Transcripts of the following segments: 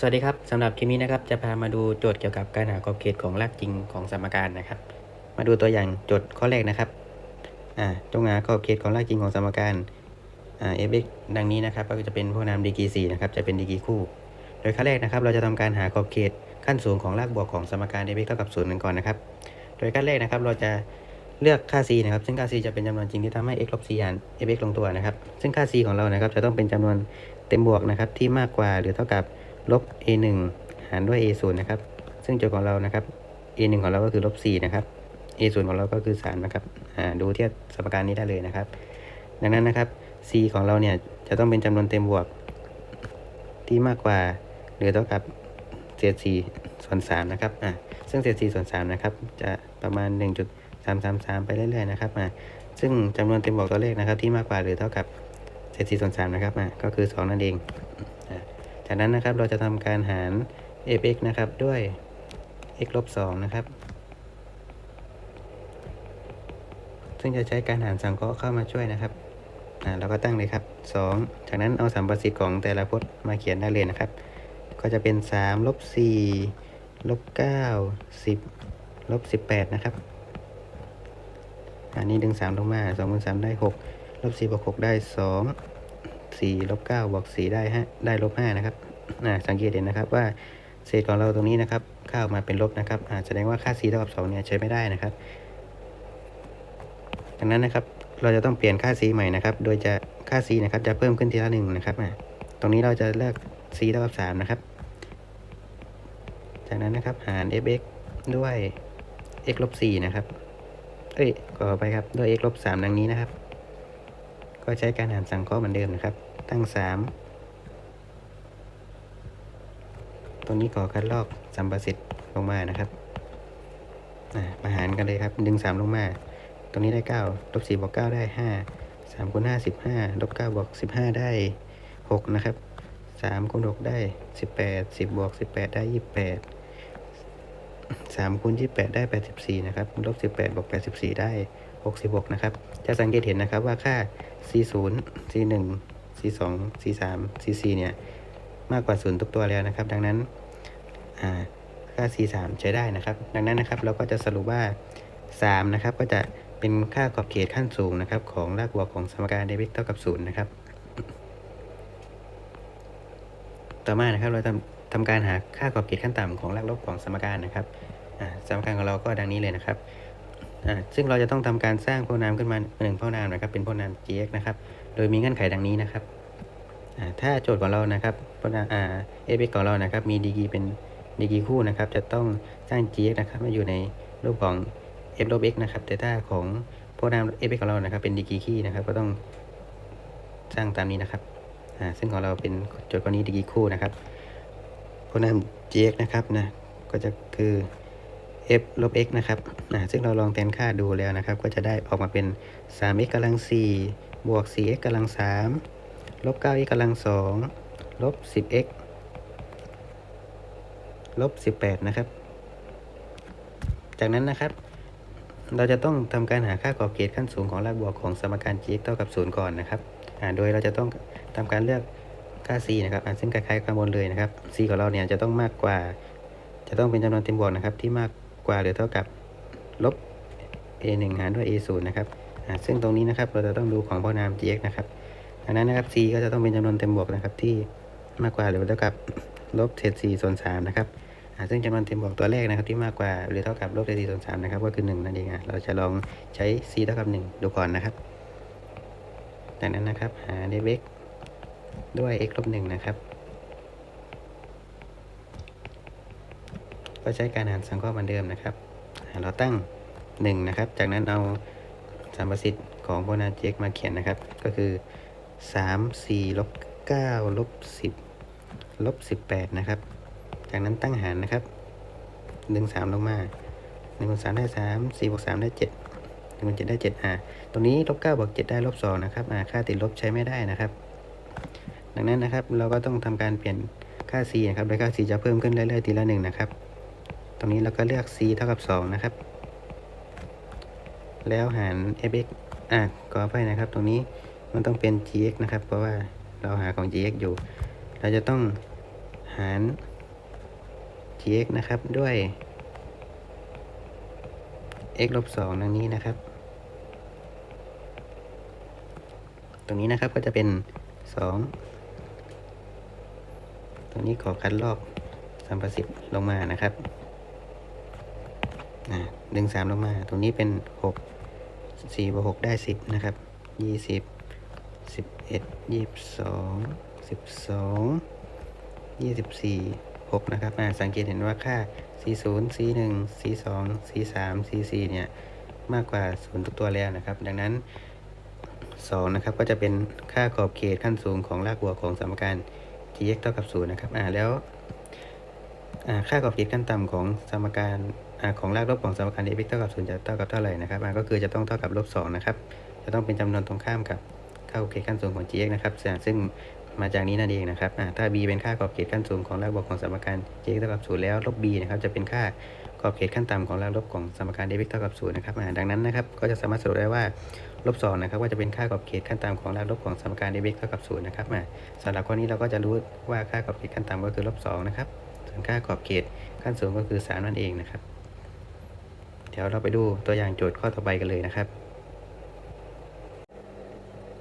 สวัสดีครับสำหรับคลิปนี้นะครับจะพามาดูโจทย์เกี่ยวกับการหาขอบเขตของรากจริงของสมการนะครับ มาดูตัวอย่างโจทย์ข้อแรกนะครับอ่าจงหาขอบเขตของรากจริงของสมการอ่า f(x) ดังนี้นะครับก็จะเป็นพวกนามดีกรี4นะครับจะเป็นดีกรีคู่ โดยขั้นแรกนะครับ เราจะทำการหาขอบเขตขั้นสูงของรากบวกของสมการ f(x) เท่ากับ0กันก่อนนะครับ โดยขั้นแรกนะครับเราจะเลือกค่า c นะครับ ซึ่งค่า c จะเป็นจำนวนจริงที่ทำให้ x ลบ c หาร f(x) ลงตัวนะครับ ซึ่งค่า c ของเรานะครับจะต้องเป็นจำนวนเต็มบวกนะครับที่มากกว่าหรือเท่ากับ ลบ a 1หารด้วย a 0นะครับ ซึ่งโจทย์ของเรานะครับ a 1ของเราก็คือลบ4นะครับ a 0ของเราก็คือ3นะครับอ่าดูเทียบสมการนี้ได้เลยนะครับ ดังนั้นนะครับ c ของเราเนี่ยจะต้องเป็นจำนวนเต็มบวก ที่มากกว่าหรือเท่ากับเศษ4ส่วน3นะครับอ่าซึ่งเศษ4ส่วน3นะครับ จะประมาณ 1.333 ไปเรื่อยๆนะครับอ่าซึ่งจำนวนเต็มบวกตัวเลขนะครับ ที่มากกว่าหรือเท่ากับเศษ4ส่วน3นะครับอ่าก็คือ 2 นั่นเอง จากนั้นนะครับเราจะทำการหาร f(x) นะครับด้วย x ลบ2นะครับ ซึ่งจะใช้การหารสังเคราะห์เข้ามาช่วยนะครับอ่าเราก็ตั้งเลยครับ 2 จากนั้นเอาสัมประสิทธิ์ของแต่ละพจน์มาเขียนได้เลยนะครับ ก็จะเป็น3ลบ4ลบ9 10ลบ18 นะครับ อันนี้ดึง 3 ลงมา2คูณ3ได้ 6ลบ4บวก6ได้ 2 4ลบ9บวก4ได้ฮะได้ลบ5นะครับอ่าสังเกตเห็นนะครับว่าเศษของเราตรงนี้นะครับเข้ามาเป็นลบนะครับแสดงว่าค่า c เท่ากับ2เนี่ยใช้ไม่ได้นะครับ ดังนั้นนะครับเราจะต้องเปลี่ยนค่า c ใหม่นะครับ โดยจะค่า c นะครับจะเพิ่มขึ้นทีละหนึ่งนะครับตรงนี้เราจะเลือก c เท่ากับ3นะครับ จากนั้นนะครับหาร f(x) ด้วย x ลบ4นะครับ เอ้ยขอไปครับ ด้วย x ลบ3ดังนี้นะครับ ก็ใช้การหารสังเคราะห์เหมือนเดิมนะครับ ตั้ง3ตรงนี้ก่อคัดลอกสัมประสิทธิ์ลงมานะครับอามาหารกันเลยครับ ดึง3ลงมา ตรงนี้ได้9ลบ4บวก9ได้5 3คูณ5 15ลบ9บวก15ได้6นะครับ3คูณ6ได้18 10บวก18ได้28 3คูณ28ได้84นะครับลบ18บวก84ได้66นะครับ จะสังเกตเห็นนะครับว่าค่า C0 C1 C2 C3 C4 เนี่ยมากกว่า0ทุกตัวแล้วนะครับ ดังนั้นค่า C3 ใช้ได้นะครับ ดังนั้นนะครับเราก็จะสรุปว่า 3 นะครับ ก็จะเป็นค่าขอบเขตขั้นสูงนะครับ ของรากบวกของสมการ dx เท่ากับ0นะครับ ต่อมานะครับเราทำทำการหาค่าขอบเขตขั้นต่ำของรากลบของสมการนะครับสมการของเราก็ดังนี้เลยนะครับ ซึ่งเราจะต้องทำการสร้างพวนามขึ้นมาหนึ่งพวนามนะครับ เป็นพวกนาม gx นะครับ โดยมีเงื่อนไขดังนี้นะครับ ถ้าโจทย์ของเรานะครับพวนามอ่า fx ของเรานะครับ มีดีกีเป็นดีกีคู่นะครับ จะต้องสร้าง gx นะครับมาอยู่ในรูปของ f ลบ x นะครับ แต่ถ้าของพวกนาม fx ของเรานะครับ เป็นดีกีคี่นะครับ ก็ต้องสร้างตามนี้นะครับ ซึ่งของเราเป็นโจทย์ข้อนี้ดีกีคู่นะครับพวกนาม gx นะครับนะ ก็จะคือ f ลบ x นะครับนะซึ่งเราลองแทนค่าดูแล้วนะครับ ก็จะได้ออกมาเป็น 3x กำลัง 4 บวก 4x กำลัง 3 ลบ 9x กำลัง 2 ลบ 10x ลบ 18 นะครับ จากนั้นนะครับ เราจะต้องทำการหาค่าขอบเขตขั้นสูงของรากบวกของสมการ gx เท่ากับ 0 ก่อนนะครับ โดยเราจะต้องทำการเลือกค่า c นะครับ ซึ่งคล้ายๆข้างบนเลยนะครับ c ของเราเนี่ยจะต้องมากกว่าจะต้องเป็นจำนวนเต็มบวกนะครับที่มาก กว่าหรือเท่ากับลบ a 1หารด้วย a 0นะครับซึ่งตรงนี้นะครับเราจะต้องดูของพนาม gx นะครับดังนั้นนะครับ c ก็จะต้องเป็นจำนวนเต็มบวกนะครับที่มากกว่าหรือเท่ากับลบเศษ4ส่วน3นะครับซึ่งจำนวนเต็มบวกตัวแรกนะครับที่มากกว่าหรือเท่ากับลบเศษ4ส่วน3นะครับก็คือ 1 นั่นเองเราจะลองใช้ c เท่ากับ 1 ดูก่อนนะครับ จากนั้นนะครับหา dx ด้วย x ลบ1นะครับ ก็ใช้การหารสังเคราะห์เหมือนเดิมนะครับ เราตั้ง 1 นะครับ จากนั้นเอาสามประสิทธิ์ของโบนาเจกมาเขียนนะครับ ก็คือ 3 4ลบ9ลบ10ลบ18 นะครับ จากนั้นตั้งหารนะครับดึง3ลงมา1คูณ3ได้ 3 4บวก3ได้ 7 1คูณ7ได้7อ่าตรงนี้ลบ9บวก7ได้ลบ2นะครับอ่าค่าติดลบใช้ไม่ได้นะครับ ดังนั้นนะครับเราก็ต้องทำการเปลี่ยนค่า c นะครับโดยค่า c จะเพิ่มขึ้นเรื่อยๆทีละหนึ่งนะครับ ตรงนี้เราก็เลือก c เท่ากับ 2 นะครับ แล้วหาร fx อะขอไปนะครับ ตรงนี้มันต้องเป็น gx นะครับ เพราะว่าเราหาของ gx อยู่ เราจะต้องหาร gx นะครับด้วย x ลบสองดังนี้นะครับ ตรงนี้นะครับก็จะเป็นสองตรงนี้ขอคัดลอกสัมประสิทธิ์ลงมานะครับ ดึงสามลงมา ตรงนี้เป็นหกสี่บวกหกได้สิบนะครับยี่สิบสิบเอ็ดยี่สิบสองสิบสองยี่สิบสี่หกนะครับอ่าสังเกตเห็นว่าค่า C0 C1 C2 C3 C4 เนี่ยมากกว่าศูนย์ทุกตัวแล้วนะครับ ดังนั้น 2 นะครับก็จะเป็นค่าขอบเขตขั้นสูงของรากบวกของสมการ gx เท่ากับ0นะครับอ่าแล้วอ่าค่าขอบเขตขั้นต่ำของสมการ ของรากลบของสมการ dx เท่ากับ0จะเท่ากับเท่าไหร่นะครับก็คือจะต้องเท่ากับลบ2นะครับ จะต้องเป็นจำนวนตรงข้ามกับค่าขอบเขตขั้นสูงของ gx นะครับ ซึ่งมาจากนี้นั่นเองนะครับถ้า b เป็นค่าขอบเขตขั้นสูงของรากบวกของสมการ gx เท่ากับ0แล้วลบ b นะครับจะเป็นค่าขอบเขตขั้นต่ำของรากลบของสมการ dx เท่ากับ0นะครับดังนั้นนะครับก็จะสามารถสรุปได้ว่าลบสองนะครับว่าจะเป็นค่าขอบเขตขั้นต่ำของรากลบของสมการ dx เท่ากับ0นะครับสำหรับข้อนี้เราก็จะรู้ว่าค่าขอบเขตขั้นต่ำก็คือลบสนะครับส่วนค่าขอบเขตขั้นสูงก็คือ3นั่นเองนะครับ ดี๋ยวเราไปดูตัวอย่างโจทย์ข้อต่อไปกันเลยนะครับ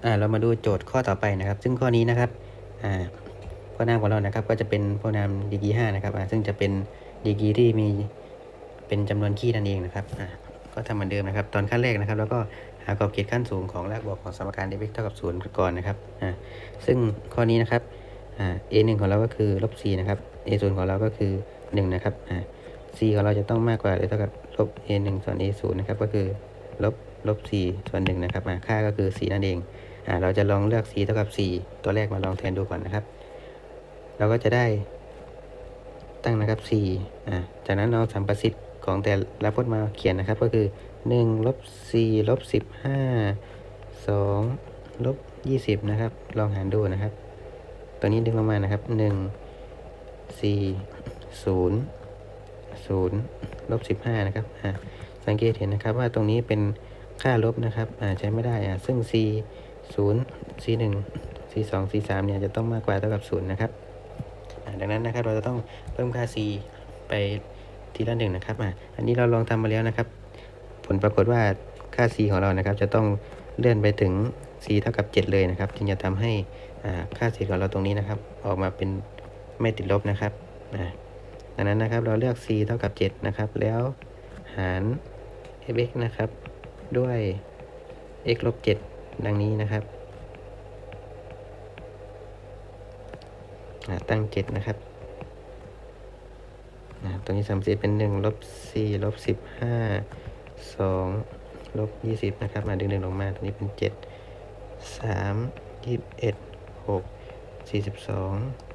อ่าเรามาดูโจทย์ข้อต่อไปนะครับ ซึ่งข้อนี้นะครับอ่าพนามของเรานะครับ ก็จะเป็นพนามดีกรีห้านะครับอ่าซึ่งจะเป็นดีกรีที่มีเป็นจำนวนขี้นั่นเองนะครับอ่าก็ทำเหมือนเดิมนะครับ ตอนขั้นแรกนะครับ แล้วก็หาขอบเขตขั้นสูงของรากบวกของสมการ dx เท่ากับศูนย์ก่อนนะครับอ่าซึ่งข้อนี้นะครับอ่า a 1ของเราก็คือลบ4นะครับ a 0ของเราก็คือ1นะครับอ่า c ของเราจะต้องมากกว่าหรือเท่ากับ ลบ a 1ส่วน a 0นะครับก็คือลบลบ4ส่วน1นะครับอ่าค่าก็คือ 4 นั่นเองอ่าเราจะลองเลือก c เท่ากับ 4 ตัวแรกมาลองแทนดูก่อนนะครับ เราก็จะได้ตั้งนะครับ4อ่าจากนั้นเอาสัมประสิทธิ์ของแต่ละพจน์มาเขียนนะครับก็คือ1ลบ4ลบ 15 2ลบ 20 นะครับ ลองหารดูนะครับ ตัวนี้ดึงลงมานะครับ 1 4 0 0ลบ15 นะครับอ่าสังเกตเห็นนะครับว่าตรงนี้เป็นค่าลบนะครับอ่าใช้ไม่ได้อ่าซึ่ง c 0 c 1 c 2 c 3เนี่ยจะต้องมากกว่าเท่ากับ 0 นะครับอ่าดังนั้นนะครับเราจะต้องเพิ่มค่า c ไปทีละหนึ่งนะครับอ่าอันนี้เราลองทำมาแล้วนะครับ ผลปรากฏว่าค่า c ของเรานะครับ จะต้องเลื่อนไปถึง c เท่ากับ 7 เลยนะครับ จึงจะทำให้อ่าค่า c ของเราตรงนี้นะครับ ออกมาเป็นไม่ติดลบนะครับอ่า ดังนั้นนะครับเราเลือก c เท่ากับ 7 นะครับ แล้วหาร fx นะครับ ด้วย x ลบ7ดังนี้นะครับ ตั้ง 7 นะครับ ตรงนี้สามสิบเป็น1ลบ4ลบ15 2ลบ20 นะครับมาดึงดึงลงมาตรงนี้เป็น 7 3 21 6 42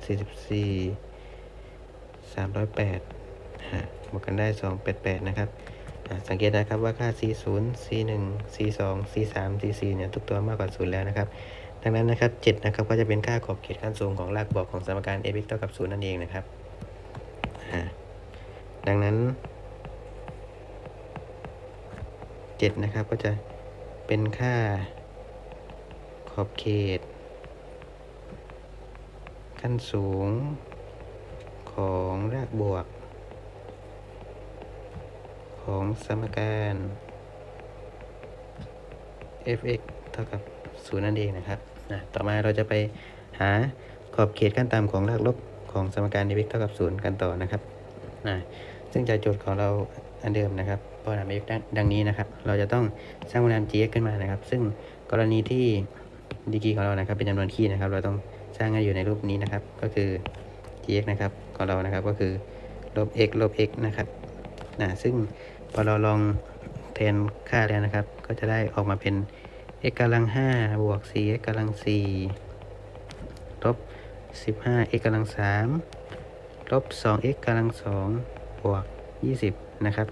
44 308ฮะบวกกันได้ 288 นะครับ สังเกตนะครับว่าค่า C0 C1 C2 C3 C4 เนี่ยทุกตัวมากกว่า 0 แล้วนะครับ ดังนั้นนะครับ7นะครับก็จะเป็นค่าขอบเขตขั้นสูงของรากบวกของสมการ f(x) เท่ากับ 0 นั่นเองนะครับ ดังนั้น7นะครับก็จะเป็นค่าขอบเขต ขั้นสูง ของรากบวก ของสมการ f(x) เท่ากับ0นั่นเองนะครับนะต่อมาเราจะไปหาขอบเขตขั้นต่ำของรากลบของสมการ dx เท่ากับ 0 กันต่อนะครับนะซึ่งจากโจทย์ของเราอันเดิมนะครับพอนาม f ดังนี้นะครับ เราจะต้องสร้างพนาม gx ขึ้นมานะครับ ซึ่งกรณีที่ดีกีของเรานะครับ เป็นจำนวนคี่นะครับ เราต้องสร้างให้อยู่ในรูปนี้นะครับ ก็คือ gx นะครับของเรานะครับก็คือลบ x ลบ x นะครับนะซึ่งพอเราลองแทนค่าแล้วนะครับ ก็จะได้ออกมาเป็น x กำลัง5บวก 4x กำลัง4ลบ 15x กำลัง3ลบ 2x กำลัง2บวก 20 นะครับ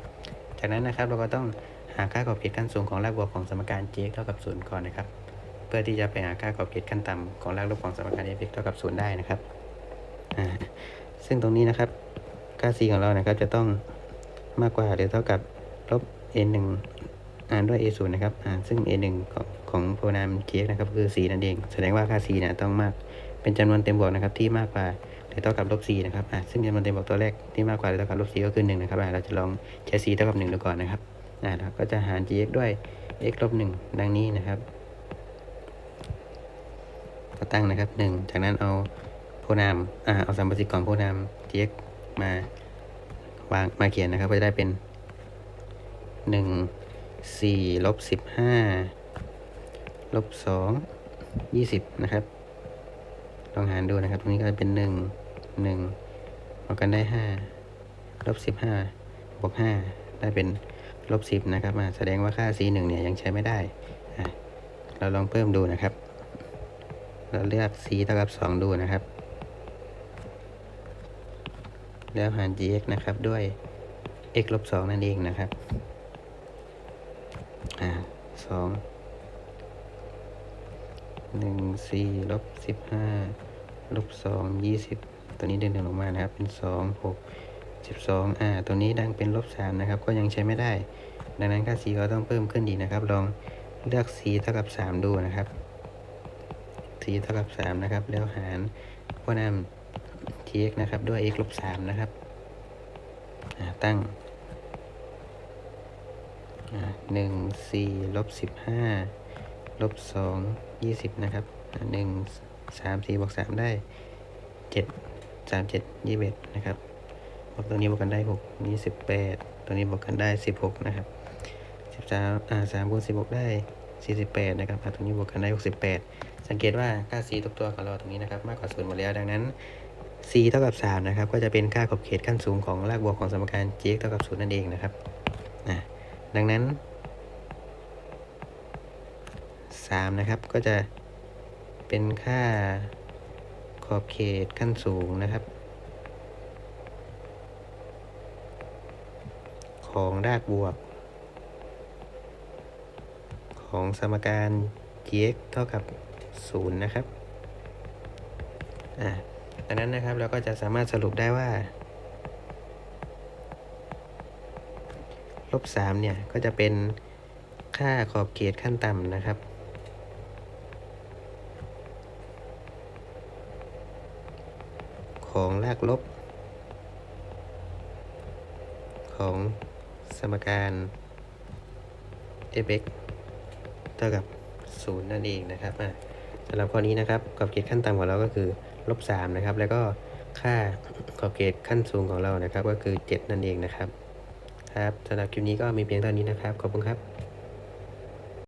จากนั้นนะครับเราก็ต้องหาค่าขอบเขตขั้นสูงของรากบวกของสมการ gx เท่ากับ 0 ก่อนนะครับ เพื่อที่จะไปหาค่าขอบเขตขั้นต่ำของรากลบของสมการ f(x) เท่ากับ 0 ได้นะครับ ซึ่งตรงนี้นะครับค่า c ของเรานะครับจะต้องมากกว่าหรือเท่ากับลบ a 1อ่านด้วย a 0นะครับอ่าซึ่ง a 1ของของโพนาม gx นะครับคือ4นั่นเอง แสดงว่าค่า c เนี่ยต้องมากเป็นจำนวนเต็มบวกนะครับที่มากกว่าหรือเท่ากับลบ4นะครับอะซึ่งจำนวนเต็มบอกตัวแรกที่มากกว่าหรือเท่ากับลบ4ก็คือ1นะครับอะเราจะลองใช้ c เท่ากับ1ดูก่อนนะครับอะเราก็จะหาร gx ด้วย x ลบ1ดังนี้นะครับก็ตั้งนะครับ 1 จากนั้นเอา นามอ่าเอาสัมประสิทธิ์ของโพนาม gx มาวางมาเขียนนะครับ ก็จะได้เป็น1 4ลบ15ลบ2 20นะครับ ลองหารดูนะครับ ตรงนี้ก็จะเป็น1 1บวกกันได้5ลบ15บวก5ได้เป็นลบ10นะครับอ่าแสดงว่าค่า c 1เนี่ยยังใช้ไม่ได้ เราลองเพิ่มดูนะครับ เราเลือก c เท่ากับ2ดูนะครับ แล้วหาร gx นะครับ ด้วย x ลบ2นั่นเองนะครับ อ่าสองหนึ่งสี่ลบสิบห้าลบสองยี่สิบตัวนี้เดินลงมานะครับ เป็นสองหกสิบสองอ่า ตัวนี้ดังเป็นลบสามนะครับ ก็ยังใช้ไม่ได้ ดังนั้นค่า c ก็ต้องเพิ่มขึ้นดีนะครับ ลองเลือก c เท่ากับสามดูนะครับ c เท่ากับสามนะครับ แล้วหารพวกนำ tx นะครับด้วย x ลบสามนะครับตั้งหนึ่งสี่ลบสิบห้าลบสองยี่สิบนะครับหนึ่งสามสี่บวกสามได้เจ็ดสามเจ็ดยี่สิบเอ็ดนะครับบวกตัวนี้บวกกันได้หกยี่สิบแปดตัวนี้บวกกันได้สิบหกนะครับสิบสามอ่าสามคูณสิบหกได้สี่สิบแปดนะครับอ่าตัวนี้บวกกันได้หกสิบแปดสังเกตว่าค่า c ทุกตัวของเราตรงนี้นะครับ มากกว่าศูนย์หมดแล้วดังนั้น c เท่ากับสามนะครับ ก็จะเป็นค่าขอบเขตขั้นสูงของรากบวกของสมการ g เท่ากับศูนย์นั่นเองนะครับดังนั้น 3 นะครับ ก็จะเป็นค่าขอบเขตขั้นสูงนะครับ ของรากบวก ของสมการ gx เท่ากับ 0 นะครับ อ่า ดังนั้นนะครับเราก็จะสามารถสรุปได้ว่าลบสามเนี่ยก็จะเป็นค่าขอบเขตขั้นต่ำนะครับ ของรากลบ ของสมการ f(x) เท่ากับ 0 นั่นเองนะครับสำหรับข้อนี้นะครับขอบเขตขั้นต่ำของเราก็คือ ลบ3นะครับ แล้วก็ค่าขอบเขตขั้นสูงของเรานะครับ ก็คือ 7 นั่นเองนะครับ ครับสำหรับคลิปนี้ก็มีเพียงเท่านี้นะครับ ขอบคุณครับ